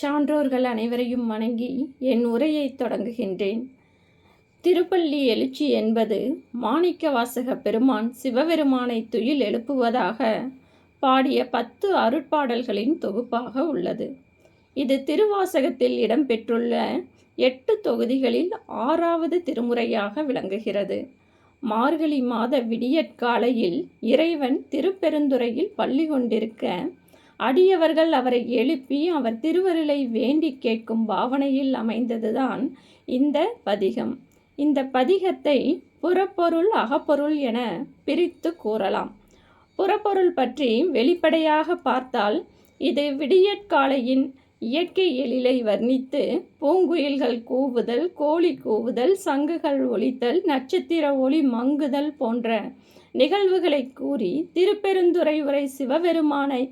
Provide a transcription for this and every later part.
சான்றோர்கள் அனைவரையும் வணங்கி என் உரையை தொடங்குகின்றேன். திருப்பள்ளி எழுச்சி என்பது மாணிக்கவாசக பெருமான் சிவபெருமானை துயில் எழுப்புவதாக பாடிய பத்து அருட்பாடல்களின் தொகுப்பாக உள்ளது. இது திருவாசகத்தில் இடம்பெற்றுள்ள எட்டு தொகுதிகளில் ஆறாவது திருமுறையாக விளங்குகிறது. மார்கழி மாத விடியற்காலையில் இறைவன் திருப்பெருந்துறையில் பள்ளி கொண்டிருக்க அடியவர்கள் அவரை எழுப்பி அவர் திருவருளை வேண்டி கேட்கும் பாவனையில் அமைந்ததுதான் இந்த பதிகம். இந்த பதிகத்தை புறப்பொருள் அகப்பொருள் என பிரித்து கூறலாம். புறப்பொருள் பற்றி வெளிப்படையாக பார்த்தால் இது விடியற்காலையின் இயற்கை எழிலை வர்ணித்து பூங்குயில்கள் கூவுதல் கோழி கூவுதல் சங்குகள் ஒலித்தல் நட்சத்திர ஒளி மங்குதல் போன்ற நிகழ்வுகளை கூறி திருப்பெருந்துறை உரை சிவபெருமானை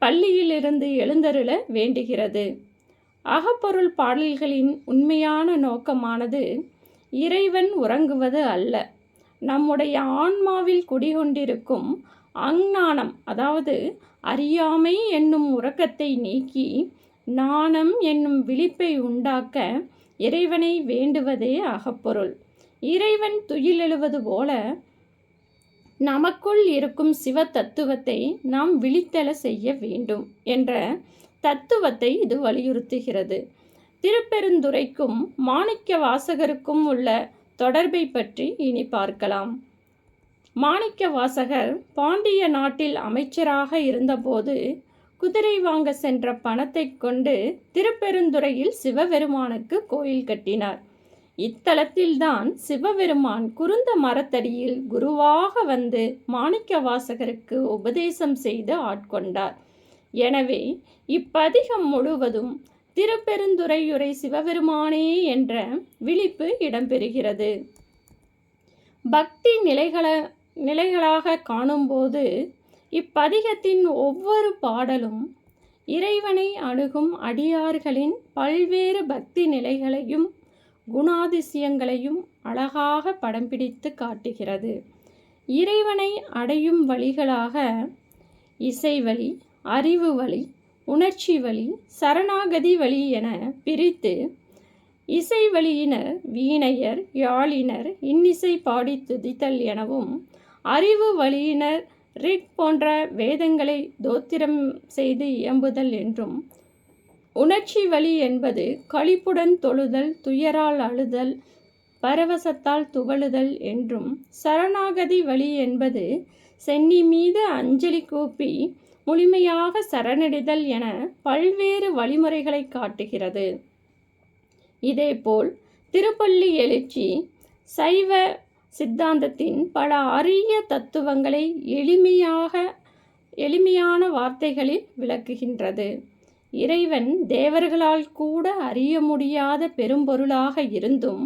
பள்ளியிலிருந்து எழுந்தருள வேண்டுகிறது. அகப்பொருள் பாடல்களின் உண்மையான நோக்கமானது இறைவன் உறங்குவது அல்ல. நம்முடைய ஆன்மாவில் குடிகொண்டிருக்கும் அஞ்ஞானம் அதாவது அறியாமை என்னும் உறக்கத்தை நீக்கி நாணம் என்னும் விழிப்பை உண்டாக்க இறைவனை வேண்டுவதே அகப்பொருள். இறைவன் துயிலெழுவது போல நமக்குள் இருக்கும் சிவ தத்துவத்தை நாம் விழித்தெழ செய்ய வேண்டும் என்ற தத்துவத்தை இது வலியுறுத்துகிறது. திருப்பெருந்துறைக்கும் மாணிக்க வாசகருக்கும் உள்ள தொடர்பை பற்றி இனி பார்க்கலாம். மாணிக்க வாசகர் பாண்டிய நாட்டில் அமைச்சராக இருந்தபோது குதிரை வாங்க சென்ற பணத்தை கொண்டு திருப்பெருந்துறையில் சிவபெருமானுக்கு கோயில் கட்டினார். இத்தலத்தில்தான் சிவபெருமான் குருந்த மரத்தடியில் குருவாக வந்து மாணிக்க வாசகருக்கு உபதேசம் செய்து ஆட்கொண்டார். எனவே இப்பதிகம் முழுவதும் திருப்பெருந்துறையுரை சிவபெருமானே என்ற விழிப்பு இடம்பெறுகிறது. பக்தி நிலைகள நிலைகளாக காணும்போது இப்பதிகத்தின் ஒவ்வொரு பாடலும் இறைவனை அணுகும் அடியார்களின் பல்வேறு பக்தி நிலைகளையும் குணாதிசயங்களையும் அழகாக படம் பிடித்து காட்டுகிறது. இறைவனை அடையும் வழிகளாக இசை வழி அறிவு வழி உணர்ச்சி வழி சரணாகதி வழி என பிரித்து இசை வழியினர் வீணையர் யாழினர் இன்னிசை பாடி துதித்தல் எனவும் அறிவு வழியினர் ரிக் போன்ற வேதங்களை தோத்திரம் செய்து இயம்புதல் என்றும் உணர்ச்சி வழி என்பது களிப்புடன் தொழுதல் துயரால் அழுதல் பரவசத்தால் துவழுதல் என்றும் சரணாகதி வழி என்பது சென்னி மீது அஞ்சலி கூப்பி முழுமையாக சரணடைதல் என பல்வேறு வழிமுறைகளை காட்டுகிறது. இதேபோல் திருப்பள்ளி எழுச்சி சைவ சித்தாந்தத்தின் பல அரிய தத்துவங்களை எளிமையாக எளிமையான வார்த்தைகளில் விளக்குகின்றது. இறைவன் தேவர்களால் கூட அறிய முடியாத பெரும்பொருளாக இருந்தும்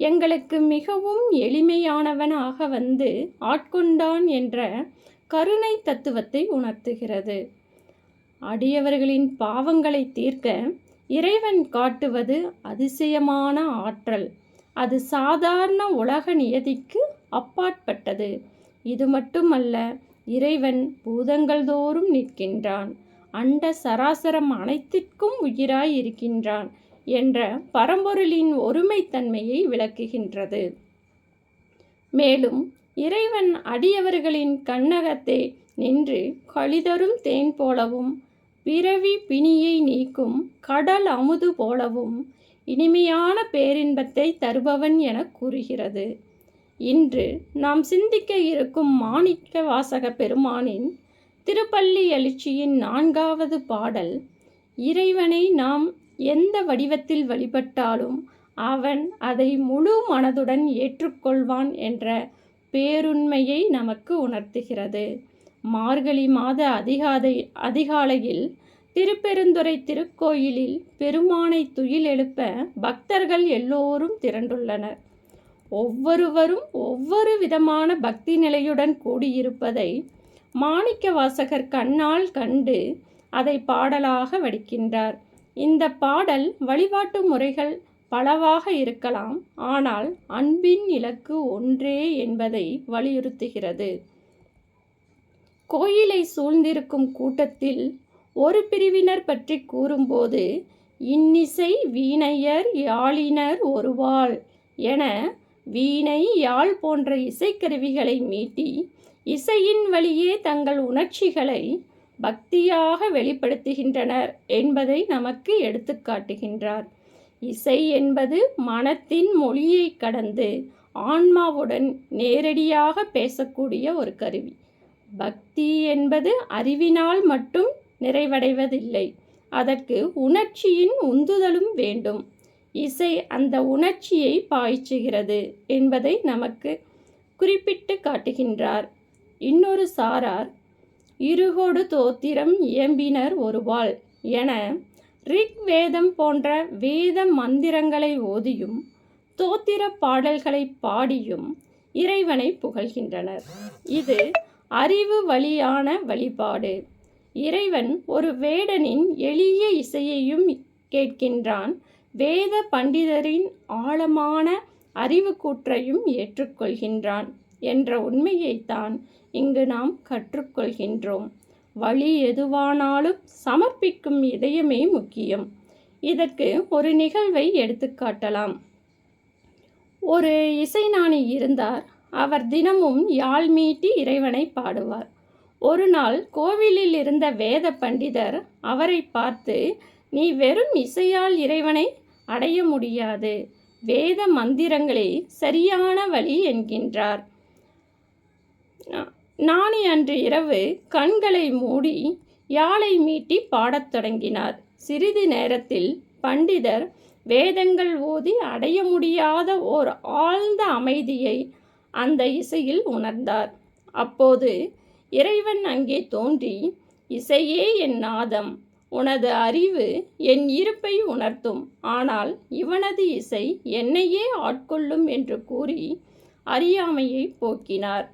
எங்களுக்கு மிகவும் எளிமையானவனாக வந்து ஆட்கொண்டான் என்ற கருணை தத்துவத்தை உணர்த்துகிறது. அடியவர்களின் பாவங்களை தீர்க்க இறைவன் காட்டுவது அதிசயமான ஆற்றல். அது சாதாரண உலக நியதிக்கு அப்பாற்பட்டது. இது மட்டுமல்ல இறைவன் பூதங்கள் தோறும் நிற்கின்றான். அண்ட சராசரம் அனைத்திற்கும் உயிராய் இருக்கின்றான் என்ற பரம்பொருளின் ஒருமைத்தன்மையை விளக்குகின்றது. மேலும் இறைவன் அடியவர்களின் கண்ணகத்தே நின்று கழிதரும் தேன் போலவும் பிறவி பிணியை நீக்கும் கடல் அமுது போலவும் இனிமையான பேரின்பத்தை தருபவன் என கூறுகிறது. இன்று நாம் சிந்திக்க இருக்கும் மாணிக்க வாசக பெருமானின் திருப்பள்ளி எழுச்சியின் நான்காவது பாடல் இறைவனை நாம் எந்த வடிவத்தில் வழிபட்டாலும் அவன் அதை முழு மனதுடன் ஏற்றுக்கொள்வான் என்ற பேருண்மையை நமக்கு உணர்த்துகிறது. மார்கழி மாத அதிகாதை அதிகாலையில் திருப்பெருந்துறை திருக்கோயிலில் பெருமானை துயில் எழுப்ப பக்தர்கள் எல்லோரும் திரண்டுள்ளனர். ஒவ்வொருவரும் ஒவ்வொரு விதமான பக்தி நிலையுடன் கூடியிருப்பதை மாணிக்க வாசகர் கண்ணால் கண்டு அதை பாடலாக வடிக்கின்றார். இந்த பாடல் வழிபாட்டு முறைகள் பலவாக இருக்கலாம் ஆனால் அன்பின் இலக்கு ஒன்றே என்பதை வலியுறுத்துகிறது. கோயிலை சூழ்ந்திருக்கும் கூட்டத்தில் ஒரு பிரிவினர் பற்றி கூறும்போது இன்னிசை வீணையர் யாழினர் ஒருவாள் என வீணை யாழ் போன்ற இசைக்கருவிகளை மீட்டி இசையின் வழியே தங்கள் உணர்ச்சிகளை பக்தியாக வெளிப்படுத்துகின்றனர் என்பதை நமக்கு எடுத்துக்காட்டுகின்றார் இசை என்பது மனத்தின் மொழியை கடந்து ஆன்மாவுடன் நேரடியாக பேசக்கூடிய ஒரு கருவி. பக்தி என்பது அறிவினால் மட்டும் நிறைவடைவதில்லை அதற்கு உணர்ச்சியின் உந்துதலும் வேண்டும். இசை அந்த உணர்ச்சியை பாய்ச்சுகிறது என்பதை நமக்கு குறிப்பிட்டு காட்டுகின்றார். இன்னொரு சாரார் இருகோடு தோத்திரம் இயம்பினர் ஒருவாள் என ரிக் வேதம் போன்ற வேத மந்திரங்களை ஓதியும் தோத்திர பாடல்களை பாடியும் இறைவனை புகழ்கின்றனர். இது அறிவு வழியான வழிபாடு. இறைவன் ஒரு வேடனின் எளிய இசையையும் கேட்கின்றான். வேத பண்டிதரின் ஆழமான அறிவு கூற்றையும் ஏற்றுக்கொள்கின்றான். என்ற உண்மையைத்தான் இங்கு நாம் கற்றுக்கொள்கின்றோம். வழி எதுவானாலும் சமர்ப்பிக்கும் இதயமே முக்கியம். இதற்கு ஒரு நிகழ்வை எடுத்துக்காட்டலாம் ஒரு இசைஞானி இருந்தார். அவர் தினமும் யாழ் மீட்டி இறைவனை பாடுவார். ஒரு நாள் கோவிலில் இருந்த வேத பண்டிதர் அவரை பார்த்து நீ வெறும் இசையால் இறைவனை அடைய முடியாது. வேத மந்திரங்களே சரியான வழி என்கின்றார். நாணி அன்று இரவு கண்களை மூடி யாழை மீட்டி பாடத் தொடங்கினார். சிறிது நேரத்தில் பண்டிதர் வேதங்கள் ஓதி அடைய முடியாத ஓர் ஆழ்ந்த அமைதியை அந்த இசையில் உணர்ந்தார். அப்போது இறைவன் அங்கே தோன்றி இசையே என் நாதம் உனது அறிவு என் இருப்பை உணர்த்தும். ஆனால் இவனது இசை என்னையே ஆட்கொள்ளும் என்று கூறி அறியாமையை போக்கினார்.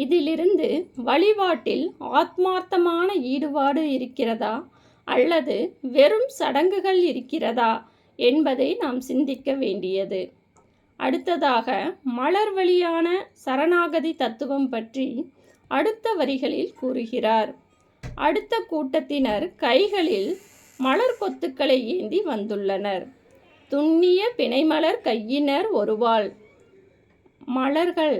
இதிலிருந்து வழிபாட்டில் ஆத்மார்த்தமான ஈடுபாடு இருக்கிறதா? அல்லது வெறும் சடங்குகள் இருக்கிறதா? என்பதை நாம் சிந்திக்க வேண்டியது. அடுத்ததாக மலர் வழியான சரணாகதி தத்துவம் பற்றி அடுத்த வரிகளில் கூறுகிறார். அடுத்த கூட்டத்தினர் கைகளில் மலர் கொத்துக்களை ஏந்தி வந்துள்ளனர். துண்ணிய பிணைமலர் கையினர் ஒருவாள். மலர்கள்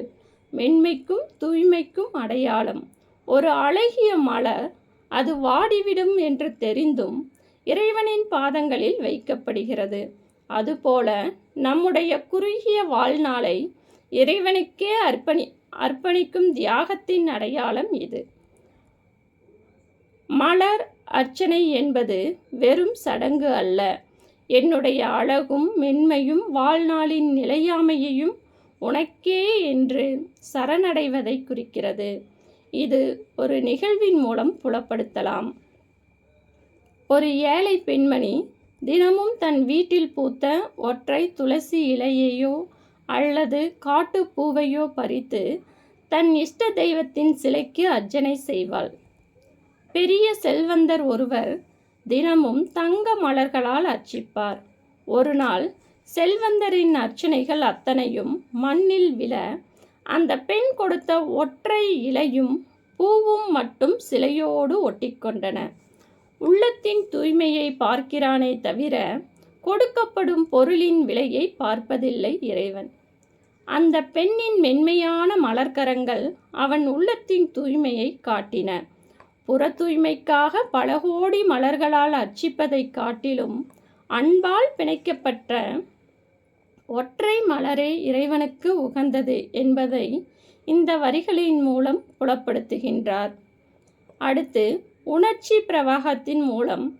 மென்மைக்கும் தூய்மைக்கும் அடையாளம். ஒரு அழகிய மலர் அது வாடிவிடும் என்று தெரிந்தும் இறைவனின் பாதங்களில் வைக்கப்படுகிறது. அதுபோல நம்முடைய குறுகிய வாழ்நாளை இறைவனுக்கே அர்ப்பணி அர்ப்பணிக்கும் தியாகத்தின் அடையாளம் இது. மலர் அர்ச்சனை என்பது வெறும் சடங்கு அல்ல. என்னுடைய அழகும் மென்மையும் வாழ்நாளின் நிலையாமையையும் உனக்கே என்று சரணடைவதை குறிக்கிறது. இது ஒரு நிகழ்வின் மூலம் புலப்படுத்தலாம். ஒரு ஏழை பெண்மணி தினமும் தன் வீட்டில் பூத்த ஒற்றை துளசி இலையையோ அல்லது காட்டு பூவையோ பறித்து தன் இஷ்ட தெய்வத்தின் சிலைக்கு அர்ச்சனை செய்வாள். பெரிய செல்வந்தர் ஒருவர் தினமும் தங்க மலர்களால் அர்ச்சிப்பார். ஒரு நாள் செல்வந்தரின் அர்ச்சனைகள் அத்தனையும் மண்ணில் விழ அந்த பெண் கொடுத்த ஒற்றை இலையும் பூவும் மட்டும் சிலையோடு ஒட்டிக்கொண்டன. உள்ளத்தின் தூய்மையை பார்க்கிறானே தவிர கொடுக்கப்படும் பொருளின் விலையை பார்ப்பதில்லை இறைவன். அந்த பெண்ணின் மென்மையான மலர்கரங்கள் அவன் உள்ளத்தின் தூய்மையை காட்டின. புற தூய்மைக்காக பல கோடி மலர்களால் அர்ச்சிப்பதை காட்டிலும் அன்பால் பிணைக்கப்பட்ட ஒற்றை மலரே இறைவனுக்கு உகந்தது என்பதை இந்த வரிகளின் மூலம் புலப்படுத்துகின்றார். அடுத்து உணர்ச்சி பிரவாகத்தின் மூலம்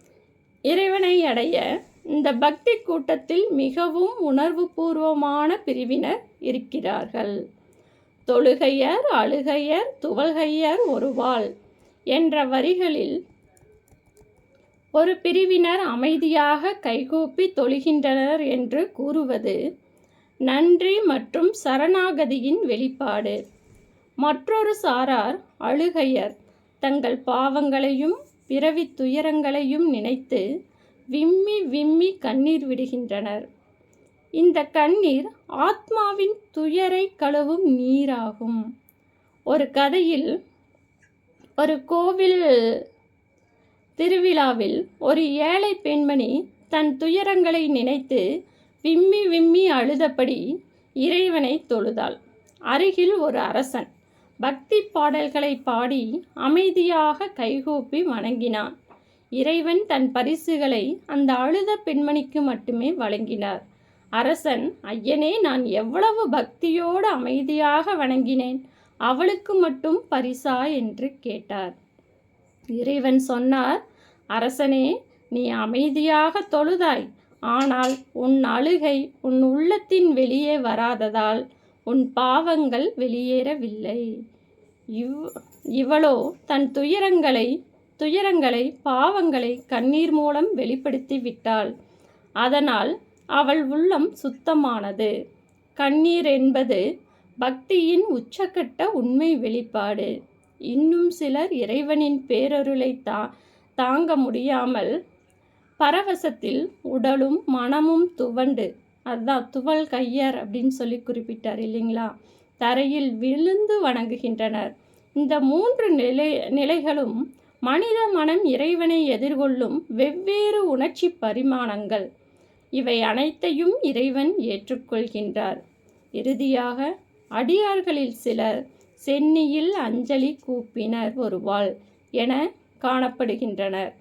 இறைவனை அடைய இந்த பக்தி கூட்டத்தில் மிகவும் உணர்வுபூர்வமான பிரிவினர் இருக்கிறார்கள். தொழுகையர் அழுகையர் துவல்கையர் ஒருவாள் என்ற வரிகளில் ஒரு பிரிவினர் அமைதியாக கைகூப்பி தொழுகின்றனர் என்று கூறுவது நன்றி மற்றும் சரணாகதியின் வெளிப்பாடு. மற்றொரு சாரார் அழுகையர் தங்கள் பாவங்களையும் பிறவி துயரங்களையும் நினைத்து விம்மி விம்மி கண்ணீர் விடுகின்றனர். இந்த கண்ணீர் ஆத்மாவின் துயரை கழுவும் நீராகும். ஒரு கதையில் ஒரு கோவில் திருவிழாவில் ஒரு ஏழை பெண்மணி தன் துயரங்களை நினைத்து விம்மி விம்மி அழுதபடி இறைவனை தொழுதாள். அருகில் ஒரு அரசன் பக்தி பாடல்களை பாடி அமைதியாக கைகூப்பி வணங்கினான். இறைவன் தன் பரிசுகளை அந்த அழுத பெண்மணிக்கு மட்டுமே வழங்கினார். அரசன் ஐயனே நான் எவ்வளவு பக்தியோடு அமைதியாக வணங்கினேன். அவளுக்கு மட்டும் பரிசா? என்று கேட்டார். இறைவன் சொன்னார் அரசனே நீ அமைதியாக தொழுதாய். ஆனால் உன் அழுகை உன் உள்ளத்தின் வெளியே வராததால் உன் பாவங்கள் வெளியேறவில்லை. இவ் இவளோ தன் துயரங்களை துயரங்களை பாவங்களை கண்ணீர் மூலம் வெளிப்படுத்தி விட்டாள் அதனால் அவள் உள்ளம் சுத்தமானது. கண்ணீர் என்பது பக்தியின் உச்சக்கட்ட உண்மை வெளிப்பாடு. இன்னும் சிலர் இறைவனின் பேரருளை தா தாங்க முடியாமல் பரவசத்தில் உடலும் மனமும் துவண்டு. அதுதான் துவல் கையர் அப்படின்னு சொல்லி குறிப்பிட்டார் இல்லைங்களா? தரையில் விழுந்து வணங்குகின்றனர். இந்த மூன்று நிலை நிலைகளும் மனித மனம் இறைவனை எதிர்கொள்ளும் வெவ்வேறு உணர்ச்சி பரிமாணங்கள். இவை அனைத்தையும் இறைவன் ஏற்றுக்கொள்கின்றார். இறுதியாக அடியார்களில் சிலர் சென்னியில் அஞ்சலி கூப்பினர் ஒருவாள் என காணப்படுகின்றனர்.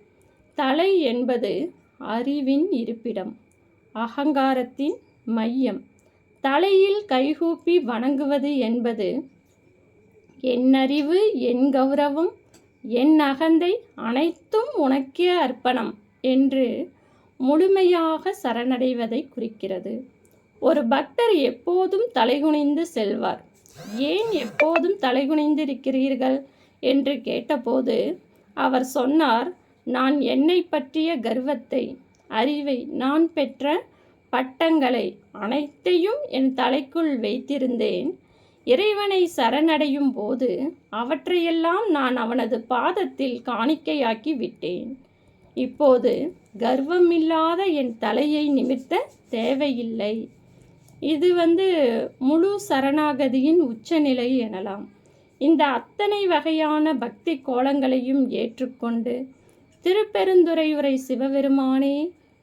தலை என்பது அறிவின் இருப்பிடம் அகங்காரத்தின் மையம். தலையில் கைகூப்பி வணங்குவது என்பது என் அறிவு என் கௌரவம் என் அகந்தை அனைத்தும் உனக்கே அர்ப்பணம் என்று முழுமையாக சரணடைவதை குறிக்கிறது. ஒரு பக்தர் எப்போதும் தலைகுனிந்து செல்வார். ஏன் எப்போதும் தலைகுனிந்து இருக்கிறீர்கள் என்று கேட்டபோது அவர் சொன்னார் நான் என்னை பற்றிய கர்வத்தை அறிவை நான் பெற்ற பட்டங்களை அனைத்தையும் என் தலைக்குள் வைத்திருந்தேன். இறைவனை சரணடையும் போது அவற்றையெல்லாம் நான் அவனது பாதத்தில் காணிக்கையாக்கி விட்டேன். இப்போது கர்வமில்லாத என் தலையை நிமித்த தேவையில்லை. இது வந்து முழு சரணாகதியின் உச்சநிலை எனலாம். இந்த அத்தனை வகையான பக்தி கோலங்களையும் ஏற்றுக்கொண்டு திருப்பெருந்துறையுரை சிவபெருமானே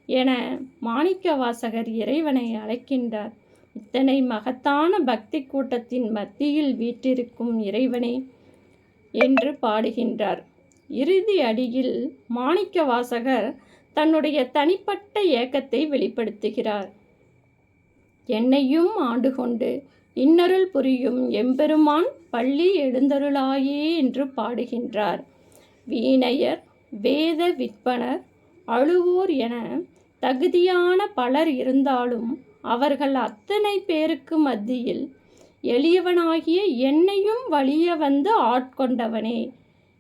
என மாணிக்க வாசகர் இறைவனை அழைக்கின்றார். இத்தனை மகத்தான பக்தி கூட்டத்தின் மத்தியில் வீற்றிருக்கும் இறைவனே என்று பாடுகின்றார். இறுதி அடியில் மாணிக்க வாசகர் தன்னுடைய தனிப்பட்ட ஏக்கத்தை வெளிப்படுத்துகிறார். என்னையும் ஆண்டு கொண்டு இன்னருள் புரியும் எம்பெருமான் பள்ளி எழுந்தருளாயே என்று பாடுகின்றார். வீணையர் வேத விற்பனர் அழுவோர் என தகுதியான பலர் இருந்தாலும் அவர்கள் அத்தனை பேருக்கு மத்தியில் எளியவனாகிய என்னையும் வழிய வந்து ஆட்கொண்டவனே.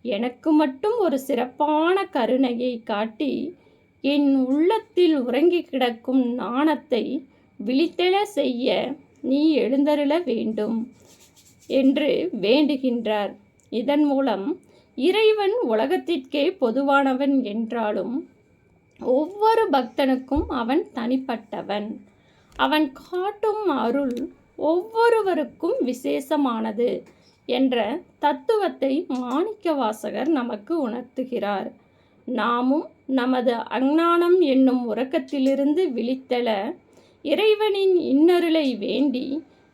எனக்கு மட்டும் ஒரு சிறப்பான கருணையை காட்டி என் உள்ளத்தில் உறங்கி கிடக்கும் நாணத்தை விழித்தெழ செய்ய நீ எழுந்தருள வேண்டும். என்று வேண்டுகின்றார். இதன் மூலம் இறைவன் உலகத்திற்கே பொதுவானவன் என்றாலும் ஒவ்வொரு பக்தனுக்கும் அவன் தனிப்பட்டவன். அவன் காட்டும் அருள் ஒவ்வொருவருக்கும் விசேஷமானது என்ற தத்துவத்தை மாணிக்க வாசகர் நமக்கு உணர்த்துகிறார். நாமும் நமது அஞ்ஞானம் என்னும் உறக்கத்திலிருந்து விழித்தெழ இறைவனின் இன்னருளை வேண்டி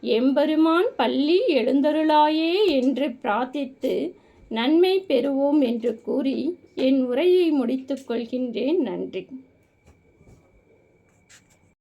எம்பெருமான் பள்ளி எழுந்தருளாயே என்று பிரார்த்தித்து நன்மை பெறுவோம் என்று கூறி என் உரையை முடித்துக் கொள்கின்றேன். நன்றி.